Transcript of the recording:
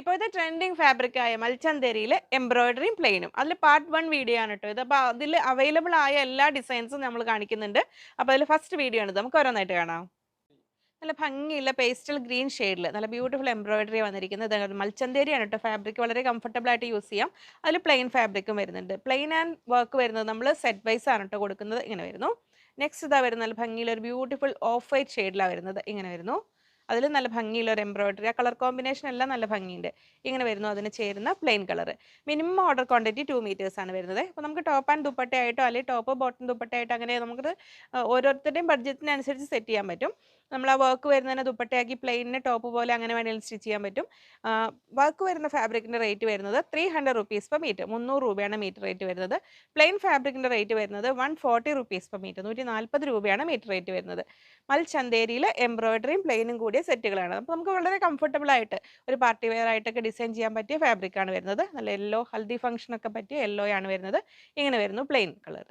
ഇപ്പോഴത്തെ trending fabric ആയ മൽച്ചന്തേരിയിൽ എംബ്രോയിഡറിയും പ്ലെയിനും അതിൽ പാർട്ട് വൺ വീഡിയോ ആണ് കേട്ടോ ഇത്. അപ്പോൾ അതിൽ അവൈലബിൾ ആയ എല്ലാ ഡിസൈൻസും നമ്മൾ കാണിക്കുന്നുണ്ട്. അപ്പോൾ അതിൽ ഫസ്റ്റ് വീഡിയോ ആണ് ഇത്. നമുക്ക് ഓരോന്നായിട്ട് കാണാം. നല്ല ഭംഗിയുള്ള പേസ്റ്റൽ ഗ്രീൻ ഷെയ്ഡിൽ നല്ല ബ്യൂട്ടിഫുൾ എംബ്രോയിഡറി വന്നിരിക്കുന്നത്. മൽച്ചന്തേരിയാണ് കേട്ടോ ഫാബ്രിക് വളരെ കംഫർട്ടബിൾ ആയിട്ട് യൂസ് ചെയ്യാം. അതിൽ പ്ലെയിൻ ഫാബ്രിക്കും വരുന്നുണ്ട്. പ്ലെയിൻ ആൻഡ് വർക്ക് വരുന്നത് നമ്മൾ സെറ്റ് വൈസ് ആണ് കേട്ടോ കൊടുക്കുന്നത്. ഇങ്ങനെ വരുന്നു. നെക്സ്റ്റ് ഇതാ വരുന്ന നല്ല ഭംഗിയിൽ ഒരു ബ്യൂട്ടിഫുൾ ഓഫ് വൈറ്റ് ഷെയ്ഡിലാണ് വരുന്നത്. ഇങ്ങനെ വരുന്നു. അതിൽ നല്ല ഭംഗിയുള്ള ഒരു എംബ്രോയിഡറി ആ കളർ കോമ്പിനേഷൻ എല്ലാം നല്ല ഭംഗിയുണ്ട്. ഇങ്ങനെ വരുന്നു. അതിന് ചേരുന്ന plain colour minimum order quantity two metres ആണ് വരുന്നത്. അപ്പോൾ നമുക്ക് ടോപ്പ് ആൻഡ് ദുപ്പട്ടയായിട്ടോ അല്ലെങ്കിൽ ടോപ്പ് ബോട്ടം ദുപ്പട്ടയായിട്ടോ അങ്ങനെ നമുക്ക് ഓരോരുത്തരുടെയും ബഡ്ജറ്റിനനുസരിച്ച് സെറ്റ് ചെയ്യാൻ പറ്റും. നമ്മൾ ആ വർക്ക് വരുന്നതിനെ ദുപ്പട്ടയാക്കി പ്ലെയിനിന് ടോപ്പ് പോലെ അങ്ങനെ വേണമെങ്കിലും സ്റ്റിച്ച് ചെയ്യാൻ പറ്റും. വർക്ക് വരുന്ന ഫാബ്രിക്കിന്റെ റേറ്റ് വരുന്നത് three hundred rupees per metre മുന്നൂറ് രൂപയാണ് മീറ്റർ റേറ്റ് വരുന്നത്. പ്ലെയിൻ ഫാബ്രിക്കിന്റെ റേറ്റ് വരുന്നത് one forty rupees per metre നൂറ്റി നാൽപ്പത് രൂപയാണ് മീറ്റർ റേറ്റ് വരുന്നത്. മൽ ചന്തേരിയിൽ എംബ്രോയിഡറിയും പ്ലെയിനും കൂടിയ സെറ്റുകളാണ്. അപ്പോൾ നമുക്ക് വളരെ കംഫർട്ടബിൾ ആയിട്ട് ഒരു പാർട്ടി വെയർ ആയിട്ടൊക്കെ ഡിസൈൻ ചെയ്യാൻ പറ്റിയ ഫാബ്രിക്കാണ് വരുന്നത്. നല്ല യെല്ലോ ഹൽദി ഫംഗ്ഷനൊക്കെ പറ്റിയ യെല്ലോ ആണ് വരുന്നത്. ഇങ്ങനെ വരുന്നു പ്ലെയിൻ കളർ